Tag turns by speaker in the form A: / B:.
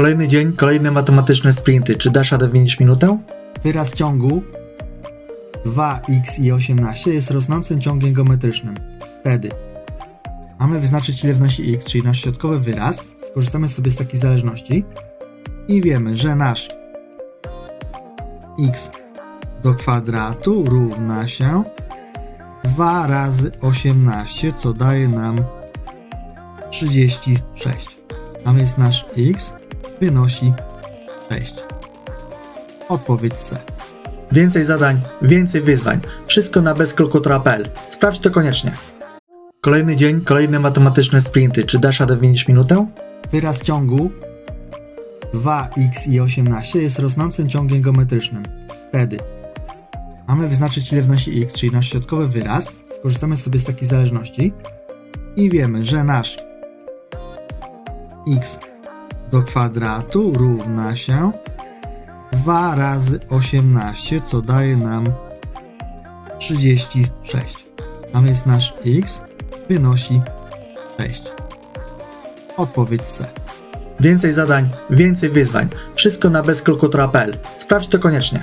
A: Kolejny dzień, kolejne matematyczne sprinty. Czy dasz radę wymienić minutę? Wyraz ciągu 2x i 18 jest rosnącym ciągiem geometrycznym. Wtedy mamy wyznaczyć ile wnosi x, czyli nasz środkowy wyraz. Skorzystamy sobie z takiej zależności i wiemy, że nasz x do kwadratu równa się 2 razy 18, co daje nam 36. A więc nasz x wynosi 6. Odpowiedź C. Więcej zadań, więcej wyzwań. Wszystko na bezkrokotra.pl. Sprawdź to koniecznie. Kolejny dzień, kolejne matematyczne sprinty. Czy dasz radę wymienić minutę? Wyraz ciągu 2x i 18 jest rosnącym ciągiem geometrycznym. Wtedy mamy wyznaczyć ile wnosi x, czyli nasz środkowy wyraz. Skorzystamy sobie z takiej zależności i wiemy, że nasz x do kwadratu równa się 2 razy 18, co daje nam 36. A więc nasz x wynosi 6. Odpowiedź C. Więcej zadań, więcej wyzwań. Wszystko na bezkrokotra.pl. Sprawdź to koniecznie.